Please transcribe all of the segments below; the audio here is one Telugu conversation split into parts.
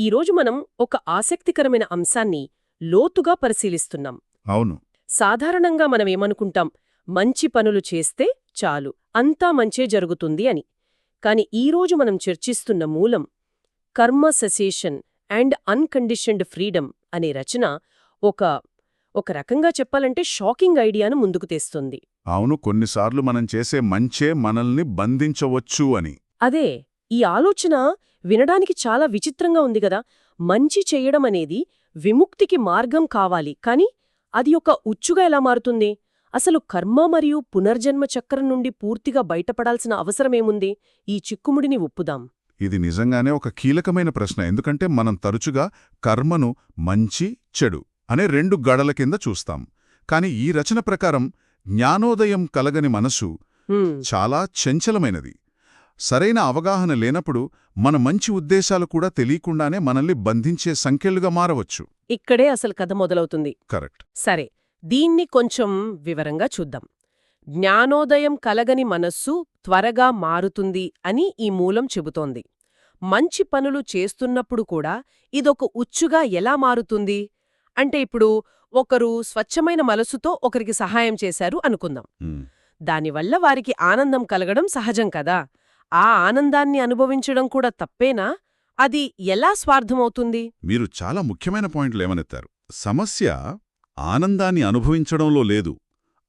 ఈరోజు మనం ఒక ఆసక్తికరమైన అంశాన్ని లోతుగా పరిశీలిస్తున్నాం. అవును. సాధారణంగా మనమేమనుకుంటాం మంచి పనులు చేస్తే చాలు అంతా మంచే జరుగుతుంది అని. కాని ఈరోజు మనం చర్చిస్తున్న మూలం కర్మ సెసేషన్ అండ్ అన్కండిషన్డ్ ఫ్రీడమ్ అనే రచన ఒక ఒక రకంగా చెప్పాలంటే షాకింగ్ ఐడియాను ముందుకు తెస్తుంది. అవును కొన్నిసార్లు మనం చేసే మంచే మనల్ని బంధించవచ్చు అని. అదే ఈ ఆలోచన వినడానికి చాలా విచిత్రంగా ఉంది గదా మంచి చెయ్యడం అనేది విముక్తికి మార్గం కావాలి. కాని అది ఒక ఉచ్చుగా ఎలా మారుతుంది? అసలు కర్మ మరియు పునర్జన్మ చక్రం నుండి పూర్తిగా బయటపడాల్సిన అవసరమేముంది ఈ చిక్కుముడిని ఉప్పుదాం ఇది నిజంగానే ఒక కీలకమైన ప్రశ్న. ఎందుకంటే మనం తరచుగా కర్మను మంచి చెడు అనే రెండు గడల కింద చూస్తాం. కాని ఈ రచన ప్రకారం జ్ఞానోదయం కలగని మనసు చాలా చంచలమైనది. సరైన అవగాహన లేనప్పుడు మన మంచి ఉద్దేశాలు కూడా తెలియకుండానే మనల్ని బంధించే సంఖ్యలుగా మారవచ్చు. ఇక్కడే అసలు కథ మొదలవుతుంది. కరెక్ట్. సరే దీన్ని కొంచెం వివరంగా చూద్దాం. జ్ఞానోదయం కలగని మనస్సు త్వరగా మారుతుంది అని ఈ మూలం చెబుతోంది. మంచి పనులు చేస్తున్నప్పుడు కూడా ఇదొక ఉచ్చుగా ఎలా మారుతుంది? అంటే ఇప్పుడు ఒకరు స్వచ్ఛమైన మనసుతో ఒకరికి సహాయం చేశారు అనుకుందాం. దానివల్ల వారికి ఆనందం కలగడం సహజం కదా? ఆ ఆనందాన్ని అనుభవించడం కూడా తప్పేనా? అది ఎలా స్వార్థమవుతుంది? మీరు చాలా ముఖ్యమైన పాయింట్లు లేవనెత్తారు సమస్య ఆనందాన్ని అనుభవించడంలో లేదు.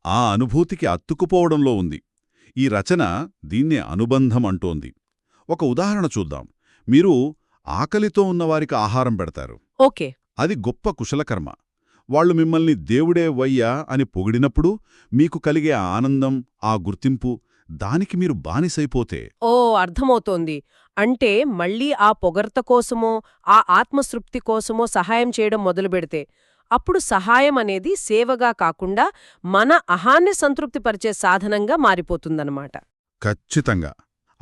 ఆ అనుభూతికి అత్తుకుపోవడంలో ఉంది. ఈ రచన దీన్నే అనుబంధం అంటోంది. ఒక ఉదాహరణ చూద్దాం. మీరు ఆకలితో ఉన్నవారికి ఆహారం పెడతారు. ఓకే. అది గొప్ప కుశలకర్మ. వాళ్ళు మిమ్మల్ని దేవుడే వయ్యా అని పొగిడినప్పుడు మీకు కలిగే ఆనందం ఆ గుర్తింపు దానికి మీరు బానిసైపోతే ఓ అర్థమవుతోంది. అంటే మళ్ళీ ఆ పొగర్త కోసమో ఆ ఆత్మసృప్తి కోసమో సహాయం చేయడం మొదలుపెడితే అప్పుడు సహాయం అనేది సేవగా కాకుండా మన అహాన్ని సంతృప్తిపరిచే సాధనంగా మారిపోతుందన్నమాట. ఖచ్చితంగా.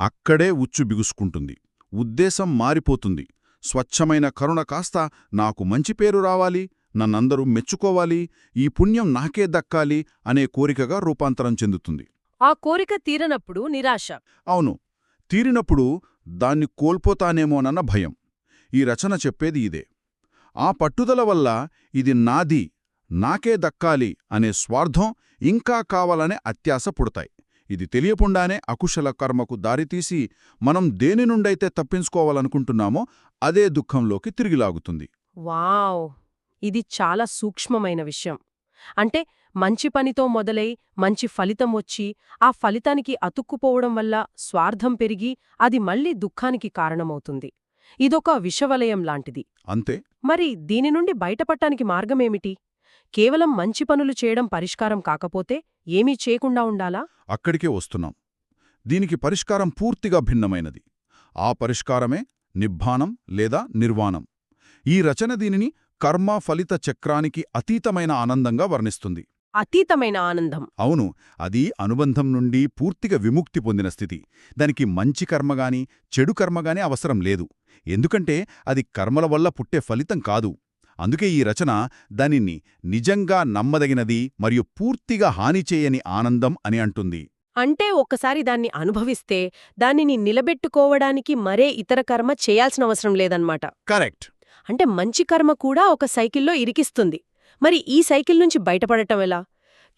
అక్కడే ఉచ్చు బిగుసుకుంటుంది. ఉద్దేశం మారిపోతుంది. స్వచ్ఛమైన కరుణ కాస్త నాకు మంచి పేరు రావాలి నన్నందరూ మెచ్చుకోవాలి ఈ పుణ్యం నాకే దక్కాలి అనే కోరికగా రూపాంతరం చెందుతుంది. ఆ కోరిక తీరనప్పుడు నిరాశ. అవును. తీరినప్పుడు దాన్ని కోల్పోతానేమోనన్న భయం. ఈ రచన చెప్పేది ఇదే. ఆ పట్టుదల వల్ల ఇది నాది నాకే దక్కాలి అనే స్వార్థం ఇంకా కావాలనే అత్యాశ పుడతాయి. ఇది తెలియకుండానే అకుశల కర్మకు దారితీసి మనం దేని నుండైతే తప్పించుకోవాలనుకుంటున్నామో అదే దుఃఖంలోకి తిరిగిలాగుతుంది. వావ్! ఇది చాలా సూక్ష్మమైన విషయం. అంటే మంచి పనితో మొదలై మంచి ఫలితం వచ్చి ఆ ఫలితానికి అతుక్కుపోవడం వల్ల స్వార్థం పెరిగి అది మళ్ళీ దుఃఖానికి కారణమవుతుంది. ఇదొక విషవలయం లాంటిది. అంతే. మరి దీని నుండి బయటపడటానికి మార్గమేమిటి? కేవలం మంచి పనులు చేయడం పరిష్కారం కాకపోతే ఏమీ చేయకుండా ఉండాలా? అక్కడికే వస్తున్నాం. దీనికి పరిష్కారం పూర్తిగా భిన్నమైనది. ఆ పరిష్కారమే నిబ్బానం లేదా నిర్వాణం. ఈ రచన దీనిని కర్మ ఫలిత చక్రానికి అతీతమైన ఆనందంగా వర్ణిస్తుంది. అతీతమైన ఆనందం. అవును అది అనుబంధం నుండి పూర్తిగా విముక్తి పొందిన స్థితి. దానికి మంచి కర్మగాని చెడు కర్మగాని అవసరం లేదు. ఎందుకంటే అది కర్మల వల్ల పుట్టే ఫలితం కాదు. అందుకే ఈ రచన దానిని నిజంగా నమ్మదగినది మరియు పూర్తిగా హాని చేయని ఆనందం అని అంటుంది. అంటే ఒక్కసారి దాన్ని అనుభవిస్తే దానిని నిలబెట్టుకోవడానికి మరే ఇతర కర్మ చేయాల్సిన అవసరం లేదన్నమాట. కరెక్ట్. అంటే మంచి కర్మ కూడా ఒక సైకిల్లో ఇరికిస్తుంది. మరి ఈ సైకిల్ నుంచి బయటపడటం ఎలా?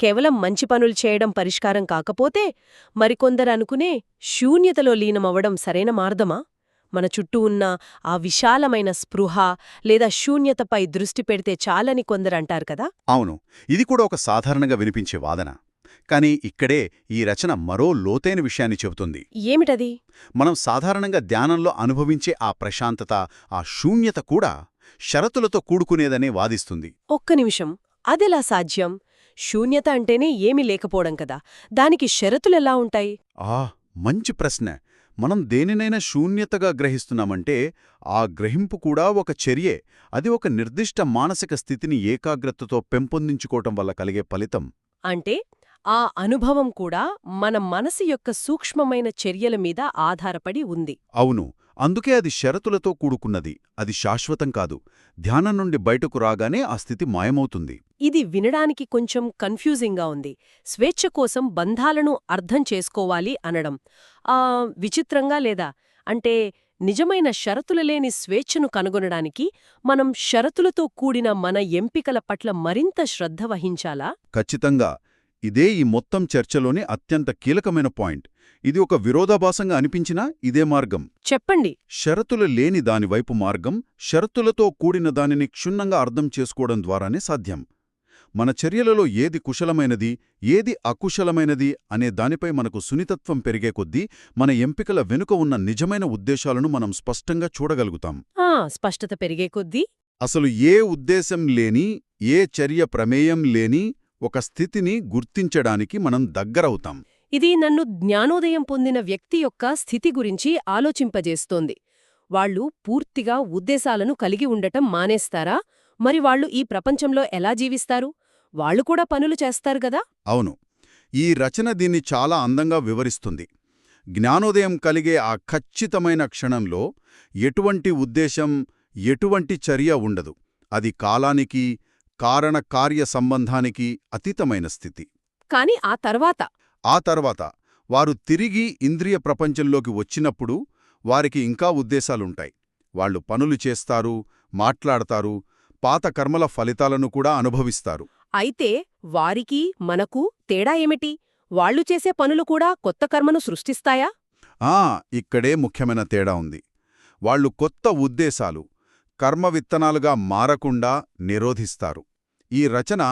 కేవలం మంచి పనులు చేయడం పరిష్కారం కాకపోతే మరికొందరు అనుకునే శూన్యతలో లీనమవ్వడం సరైన మార్గమా? మన చుట్టూ ఉన్న ఆ విశాలమైన స్పృహ లేదా శూన్యతపై దృష్టి పెడితే చాలని కొందరు అంటారు కదా? అవును. ఇది కూడా ఒక సాధారణంగా వినిపించే వాదన. కానీ ఇక్కడే ఈ రచన మరో లోతైన విషయాన్ని చెబుతుంది. ఏమిటది? మనం సాధారణంగా ధ్యానంలో అనుభవించే ఆ ప్రశాంతత ఆ శూన్యత కూడా షరతులతో కూడుకునేదనే వాదిస్తుంది. ఒక్క నిమిషం. అదెలా సాధ్యం? శూన్యత అంటేనే ఏమీ లేకపోవడం కదా. దానికి షరతులెలా ఉంటాయి? ఆ మంచి ప్రశ్న. మనం దేనినైనా శూన్యతగా గ్రహిస్తున్నామంటే ఆ గ్రహింపు కూడా ఒక చర్యే. అది ఒక నిర్దిష్ట మానసిక స్థితిని ఏకాగ్రతతో పెంపొందించుకోవటం వల్ల కలిగే ఫలితం. అంటే? ఆ అనుభవం కూడా మన మనసు యొక్క సూక్ష్మమైన చర్యల మీద ఆధారపడి ఉంది. అవును. అందుకే అది షరతులతో కూడుకున్నది. అది శాశ్వతం కాదు. ధ్యానం నుండి బయటకు రాగానే ఆ స్థితి మాయమవుతుంది. ఇది వినడానికి కొంచెం కన్ఫ్యూజింగ్గా ఉంది. స్వేచ్ఛ కోసం బంధాలను అర్థం చేసుకోవాలి అనడం. ఆ విచిత్రంగా లేదా? అంటే నిజమైన షరతులు లేని స్వేచ్ఛను కనుగొనడానికి మనం షరతులతో కూడిన మన ఎంపికల పట్ల మరింత శ్రద్ధ వహించాలా? ఖచ్చితంగా. ఇదే ఈ మొత్తం చర్చలోని అత్యంత కీలకమైన పాయింట్. ఇది ఒక విరోధాభాసంగా అనిపించినా ఇదే మార్గం. చెప్పండి. షరతులు లేని దానివైపు మార్గం షరతులతో కూడిన దానిని క్షుణ్ణంగా అర్థం చేసుకోవడం ద్వారానే సాధ్యం. మన చర్యలలో ఏది కుశలమైనది ఏది అకుశలమైనది అనే దానిపై మనకు సున్నితత్వం పెరిగే కొద్దీ మన ఎంపికల వెనుక ఉన్న నిజమైన ఉద్దేశాలను మనం స్పష్టంగా చూడగలుగుతాం. స్పష్టత పెరిగే కొద్దీ? అసలు ఏ ఉద్దేశం లేని ఏ చర్య ప్రమేయం లేని ఒక స్థితిని గుర్తించడానికి మనం దగ్గరవుతాం. ఇది నన్ను జ్ఞానోదయం పొందిన వ్యక్తి యొక్క స్థితి గురించి ఆలోచింపజేస్తోంది. వాళ్ళు పూర్తిగా ఉద్దేశాలను కలిగి ఉండటం మానేస్తారా? మరి వాళ్ళు ఈ ప్రపంచంలో ఎలా జీవిస్తారు? వాళ్ళు కూడా పనులు చేస్తారు గదా అవును. ఈ రచన దీన్ని చాలా అందంగా వివరిస్తుంది. జ్ఞానోదయం కలిగే ఆ ఖచ్చితమైన క్షణంలో ఎటువంటి ఉద్దేశం ఎటువంటి చర్య ఉండదు. అది కాలానికి కారణకార్య సంబంధానికి అతీతమైన స్థితి. కాని ఆ తర్వాత? ఆ తర్వాత వారు తిరిగి ఇంద్రియ ప్రపంచంలోకి వచ్చినప్పుడు వారికి ఇంకా ఉద్దేశాలుంటాయి. వాళ్ళు పనులు చేస్తారు మాట్లాడతారు పాత కర్మల ఫలితాలను కూడా అనుభవిస్తారు. అయితే వారికి మనకు తేడా ఏమిటి? వాళ్ళు చేసే పనులు కూడా కొత్త కర్మను సృష్టిస్తాయా? ఆ ఇక్కడే ముఖ్యమైన తేడా ఉంది. వాళ్ళు కొత్త ఉద్దేశాలు కర్మ విత్తనాలుగా మారకుండా నిరోధిస్తారు. ఈ రచన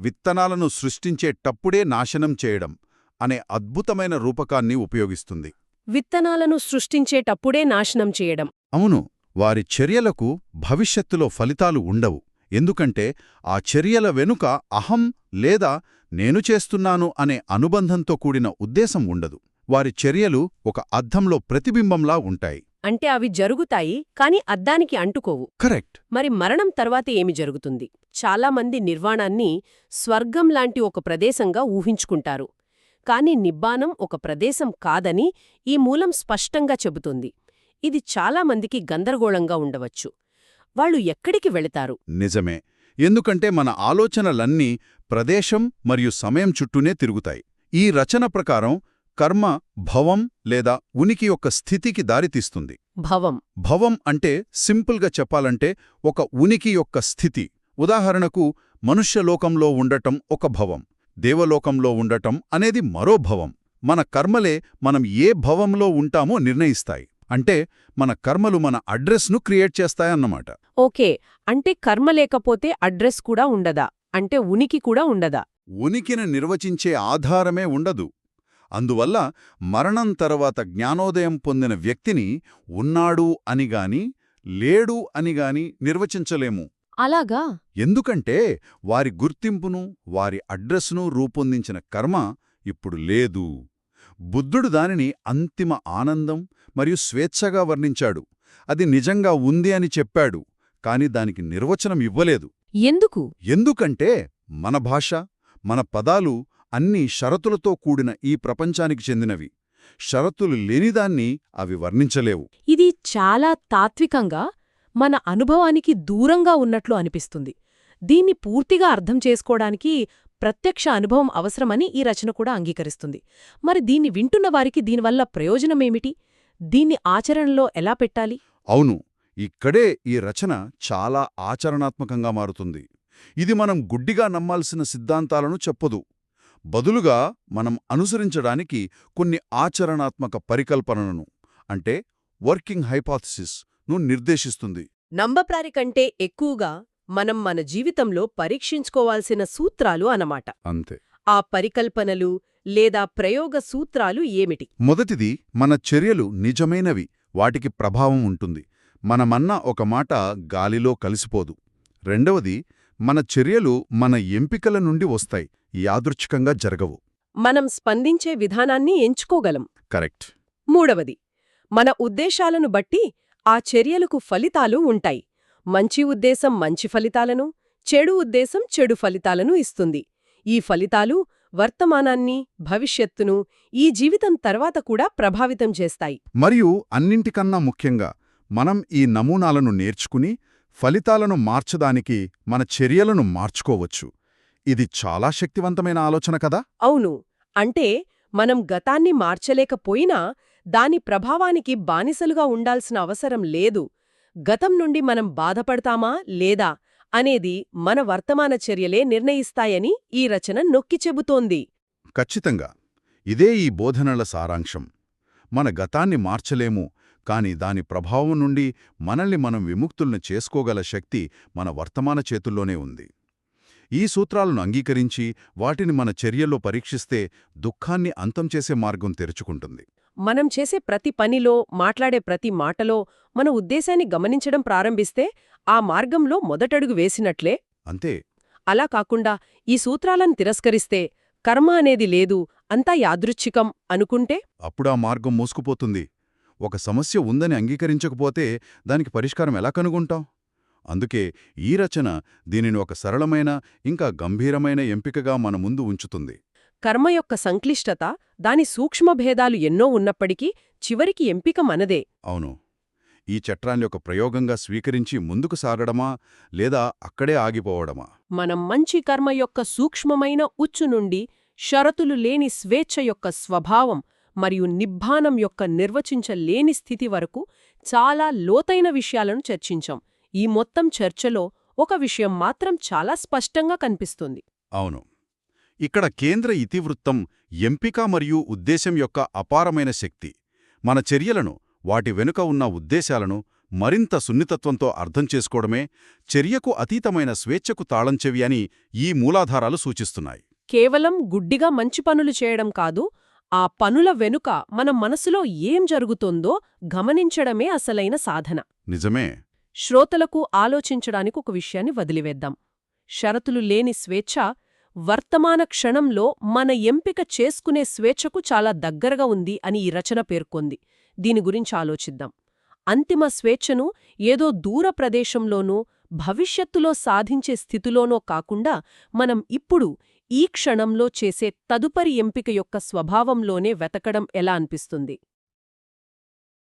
విత్తనాలను సృష్టించేటప్పుడే నాశనం చేయడం అనే అద్భుతమైన రూపకాన్ని ఉపయోగిస్తుంది. విత్తనాలను సృష్టించేటప్పుడే నాశనం చేయడం. అవును వారి చర్యలకు భవిష్యత్తులో ఫలితాలు ఉండవు. ఎందుకంటే ఆ చర్యల వెనుక అహం లేదా నేను చేస్తున్నాను అనే అనుబంధంతో కూడిన ఉద్దేశం ఉండదు. వారి చర్యలు ఒక అద్దంలో ప్రతిబింబంలా ఉంటాయి. అంటే అవి జరుగుతాయి కాని అద్దానికి అంటుకోవు. కరెక్ట్. మరి మరణం తర్వాత ఏమి జరుగుతుంది? చాలామంది నిర్వాణాన్ని స్వర్గం లాంటి ఒక ప్రదేశంగా ఊహించుకుంటారు. కాని నిబ్బానం ఒక ప్రదేశం కాదని ఈ మూలం స్పష్టంగా చెబుతుంది. ఇది చాలామందికి గందరగోళంగా ఉండవచ్చు. వాళ్ళు ఎక్కడికి వెళతారు? నిజమే. ఎందుకంటే మన ఆలోచనలన్నీ ప్రదేశం మరియు సమయం చుట్టూనే తిరుగుతాయి. ఈ రచన ప్రకారం కర్మ భవం లేదా ఉనికి యొక్క స్థితికి దారితీస్తుంది. భవం. భవం అంటే సింపుల్గా చెప్పాలంటే ఒక ఉనికి యొక్క స్థితి. ఉదాహరణకు మనుష్యలోకంలో ఉండటం ఒక భవం. దేవలోకంలో ఉండటం అనేది మరో భవం. మన కర్మలే మనం ఏ భవంలో ఉంటామో నిర్ణయిస్తాయి. అంటే మన కర్మలు మన అడ్రస్ను క్రియేట్ చేస్తాయన్నమాట. ఓకే. అంటే కర్మ లేకపోతే అడ్రస్ కూడా ఉండదా? అంటే ఉనికి కూడా ఉండదా? ఉనికిని నిర్వచించే ఆధారమే ఉండదు. అందువల్ల మరణం తర్వాత జ్ఞానోదయం పొందిన వ్యక్తిని ఉన్నాడు అనిగాని లేడు అనిగాని నిర్వచించలేము. అలాగా? ఎందుకంటే వారి గుర్తింపును వారి అడ్రస్ను రూపొందించిన కర్మ ఇప్పుడు లేదు. బుద్ధుడు దానిని అంతిమ ఆనందం మరియు స్వేచ్ఛగా వర్ణించాడు. అది నిజంగా ఉంది అని చెప్పాడు కాని దానికి నిర్వచనం ఇవ్వలేదు. ఎందుకు? ఎందుకంటే మన భాష మన పదాలు అన్నీ షరతులతో కూడిన ఈ ప్రపంచానికి చెందినవి. షరతులు లేనిదాన్ని అవి వర్ణించలేవు. ఇది చాలా తాత్వికంగా మన అనుభవానికి దూరంగా ఉన్నట్లు అనిపిస్తుంది. దీన్ని పూర్తిగా అర్థం చేసుకోవడానికి ప్రత్యక్ష అనుభవం అవసరమని ఈ రచన కూడా అంగీకరిస్తుంది. మరి దీన్ని వింటున్న వారికి దీనివల్ల ప్రయోజనమేమిటి? దీన్ని ఆచరణలో ఎలా పెట్టాలి? అవును ఇక్కడే ఈ రచన చాలా ఆచరణాత్మకంగా మారుతుంది. ఇది మనం గుడ్డిగా నమ్మాల్సిన సిద్ధాంతాలను చెప్పదు. బదులుగా మనం అనుసరించడానికి కొన్ని ఆచరణాత్మక పరికల్పనలను అంటే వర్కింగ్ హైపాథసిస్ను నిర్దేశిస్తుంది. నంబప్రారి కంటే ఎక్కువగా మనం మన జీవితంలో పరీక్షించుకోవాల్సిన సూత్రాలు అన్నమాట. అంతే. ఆ పరికల్పనలు లేదా ప్రయోగ సూత్రాలు ఏమిటి? మొదటిది మన చర్యలు నిజమైనవి వాటికి ప్రభావం ఉంటుంది. మనమన్న ఒక మాట గాలిలో కలిసిపోదు. రెండవది మన చర్యలు మన ఎంపికల నుండి వస్తాయి యాదృచ్ఛికంగా జరగవు. మనం స్పందించే విధానాన్ని ఎంచుకోగలం. కరెక్ట్. మూడవది మన ఉద్దేశాలను బట్టి ఆ చర్యలకు ఫలితాలు ఉంటాయి. మంచి ఉద్దేశం మంచి ఫలితాలను చెడు ఉద్దేశం చెడు ఫలితాలను ఇస్తుంది. ఈ ఫలితాలు వర్తమానాన్ని భవిష్యత్తును ఈ జీవితం తర్వాత కూడా ప్రభావితం చేస్తాయి. మరియు అన్నింటికన్నా ముఖ్యంగా మనం ఈ నమూనాలను నేర్చుకుని ఫలితాలను మార్చడానికి మన చర్యలను మార్చుకోవచ్చు. ఇది చాలా శక్తివంతమైన ఆలోచన కదా? అవును. అంటే మనం గతాన్ని మార్చలేకపోయినా దాని ప్రభావానికి బానిసలుగా ఉండాల్సిన అవసరం లేదు. గతం నుండి మనం బాధపడతామా లేదా అనేది మన వర్తమాన చర్యలే నిర్ణయిస్తాయని ఈ రచన నొక్కి చెబుతోంది. ఖచ్చితంగా. ఇదే ఈ బోధనల సారాంశం. మన గతాన్ని మార్చలేము కాని దాని ప్రభావం నుండి మనల్ని మనం విముక్తుల్ని చేసుకోగల శక్తి మన వర్తమాన చేతుల్లోనే ఉంది. ఈ సూత్రాలను అంగీకరించి వాటిని మన చర్యల్లో పరీక్షిస్తే దుఃఖాన్ని అంతం చేసే మార్గం తెరుచుకుంటుంది. మనం చేసే ప్రతి పనిలో మాట్లాడే ప్రతి మాటలో మన ఉద్దేశాన్ని గమనించడం ప్రారంభిస్తే ఆ మార్గంలో మొదటడుగు వేసినట్లే. అంతే. అలా కాకుండా ఈ సూత్రాలను తిరస్కరిస్తే కర్మ అనేది లేదు అంతా యాదృచ్ఛికం అనుకుంటే? అప్పుడా మార్గం మూసుకుపోతుంది. ఒక సమస్య ఉందని అంగీకరించకపోతే దానికి పరిష్కారం ఎలా కనుగొంటాం? అందుకే ఈ రచన దీనిని ఒక సరళమైన ఇంకా గంభీరమైన ఎంపికగా మన ముందు ఉంచుతుంది. కర్మ యొక్క సంక్లిష్టత దాని సూక్ష్మభేదాలు ఎన్నో ఉన్నప్పటికీ చివరికి ఎంపిక మనదే. అవును. ఈ చట్రాన్ని ఒక ప్రయోగంగా స్వీకరించి ముందుకు సాగడమా లేదా అక్కడే ఆగిపోవడమా? మనం మంచి కర్మ యొక్క సూక్ష్మమైన ఉచ్చు నుండి షరతులు లేని స్వేచ్ఛ యొక్క స్వభావం మరియు నిబ్బానం యొక్క నిర్వచించలేని స్థితి వరకు చాలా లోతైన విషయాలను చర్చించాం. ఈ మొత్తం చర్చలో ఒక విషయం మాత్రం చాలా స్పష్టంగా కనిపిస్తుంది. అవును. ఇక్కడ కేంద్ర ఇతివృత్తం ఎంపిక మరియు ఉద్దేశం యొక్క అపారమైన శక్తి. మన చర్యలను వాటి వెనుక ఉన్న ఉద్దేశాలను మరింత సున్నితత్వంతో అర్థం చేసుకోవడమే చర్యకు అతీతమైన స్వేచ్ఛకు తాళంచెవి అని ఈ మూలాధారాలు సూచిస్తున్నాయి. కేవలం గుడ్డిగా మంచి పనులు చేయడం కాదు ఆ పనుల వెనుక మన మనసులో ఏం జరుగుతోందో గమనించడమే అసలైన సాధన. నిజమే. శ్రోతలకు ఆలోచించడానికి ఒక విషయాన్ని వదిలివేద్దాం. షరతులు లేని స్వేచ్ఛ వర్తమాన క్షణంలో మన ఎంపిక చేసుకునే స్వేచ్ఛకు చాలా దగ్గరగా ఉంది అని ఈ రచన పేర్కొంది. దీని గురించి ఆలోచిద్దాం. అంతిమ స్వేచ్ఛను ఏదో దూర ప్రదేశంలోనో భవిష్యత్తులో సాధించే స్థితిలోనో కాకుండా మనం ఇప్పుడు ఈ క్షణంలో చేసే తదుపరి ఎంపిక యొక్క స్వభావంలోనే వెతకడం ఎలా అనిపిస్తుంది?